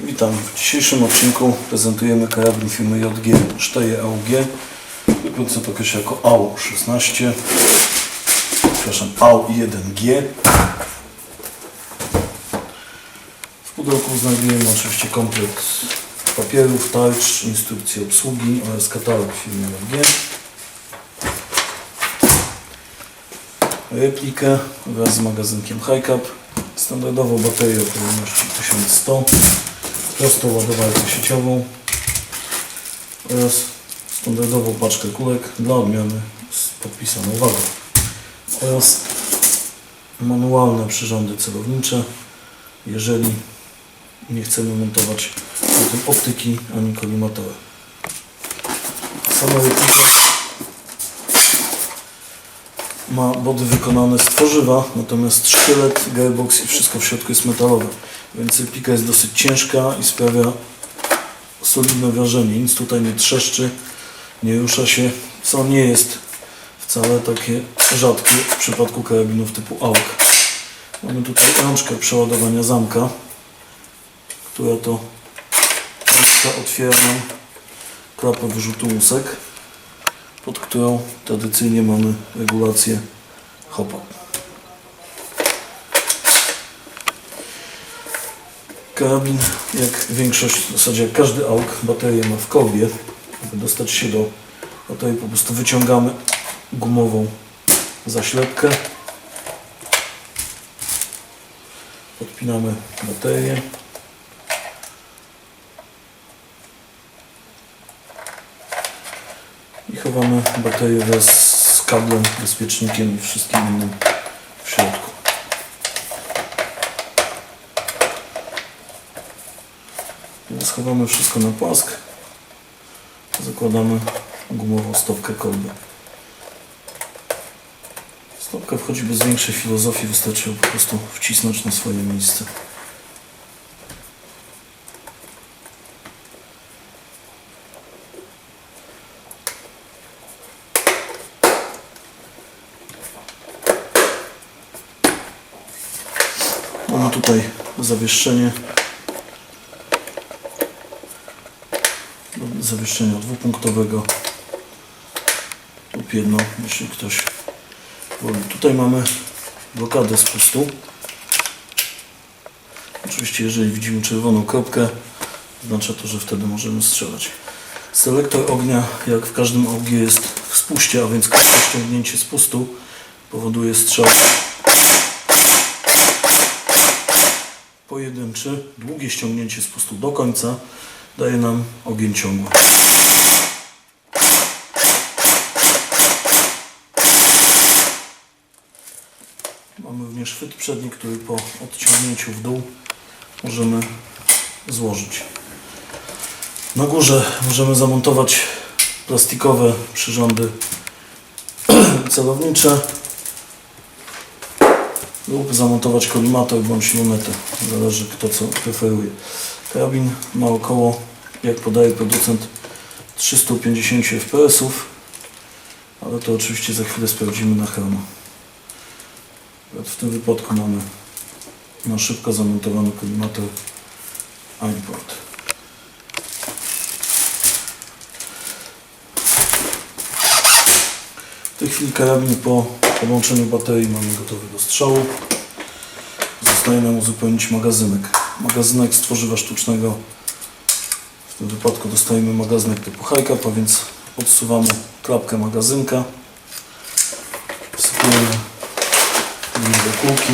Witam. W dzisiejszym odcinku prezentujemy karabin firmy JG Steyr AUG. Producent określa jako AU-16. Przepraszam, AU-1G. W pudełku znajdujemy oczywiście komplet papierów, tarcz, instrukcje obsługi oraz katalog firmy JG. Replikę wraz z magazynkiem High Cap. Standardową baterię o pojemności 1100 prostą ładowarkę sieciową oraz standardową paczkę kulek dla odmiany z podpisaną wagą. Oraz manualne przyrządy celownicze. Jeżeli nie chcemy montować optyki ani kolimatora. Replika ma body wykonane z tworzywa, natomiast szkielet, gearbox i wszystko w środku jest metalowe, więc replika jest dosyć ciężka i sprawia solidne wrażenie. Nic tutaj nie trzeszczy, nie rusza się, co nie jest wcale takie rzadkie w przypadku karabinów typu AUK. Mamy tutaj rączkę przeładowania zamka, która to rączka otwiera nam klapę wyrzutu łusek pod którą tradycyjnie mamy regulację hopa. Karabin, jak większość, w zasadzie jak każdy AUK, baterię ma w kołbie. Aby dostać się do baterii po prostu wyciągamy gumową zaślepkę. Podpinamy baterię. Wraz z kablem, bezpiecznikiem i wszystkim innym w środku. Teraz chowamy wszystko na płask. Zakładamy gumową stopkę kolby. Stopka wchodzi bez większej filozofii, wystarczy ją po prostu wcisnąć na swoje miejsce. Mamy tutaj zawieszenie zawieszenia dwupunktowego lub jedno, jeśli ktoś woli. Tutaj mamy blokadę spustu. Oczywiście jeżeli widzimy czerwoną kropkę, oznacza to, że wtedy możemy strzelać. Selektor ognia, jak w każdym ogniu jest w spuście, a więc krótkie ściągnięcie spustu powoduje strzał pojedynczy, długie ściągnięcie spustu do końca daje nam ogień ciągły. Mamy również chwyt przedni, który po odciągnięciu w dół możemy złożyć. Na górze możemy zamontować plastikowe przyrządy celownicze lub zamontować kolimator bądź lunetę. Zależy kto co preferuje. Karabin ma około, jak podaje producent, 350 fps, ale to oczywiście za chwilę sprawdzimy na chrono. W tym wypadku mamy na szybko zamontowany kolimator Import. W tej chwili karabin po podłączeniu baterii mamy gotowy do strzału. Zostaje nam uzupełnić magazynek. Magazynek z tworzywa sztucznego. W tym wypadku dostajemy magazynek typu high cap, a więc odsuwamy klapkę magazynka. Wsypujemy do kółki.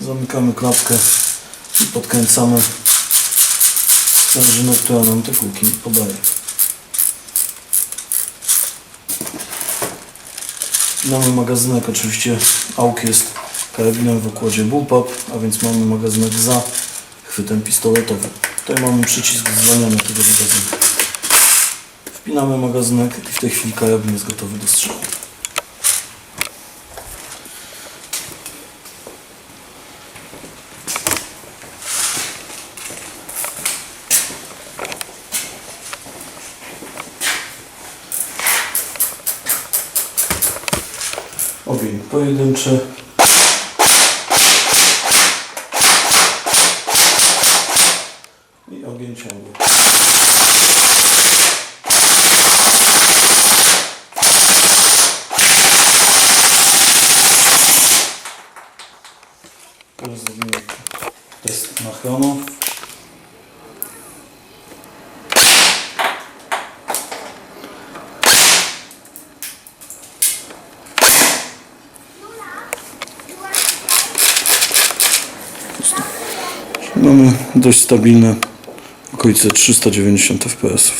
Zamykamy klapkę i podkręcamy sprężynę, która nam te kulki podaje. Mamy magazynek, oczywiście AUK jest karabinem w układzie bullpup, a więc mamy magazynek za chwytem pistoletowym. Tutaj mamy przycisk zwalniania tego magazynka. Wpinamy magazynek i w tej chwili karabin jest gotowy do strzału. Ogień pojedynczy. I ogień ciągły. Teraz zrobimy test na Mamy dość stabilne okolice 390 fps.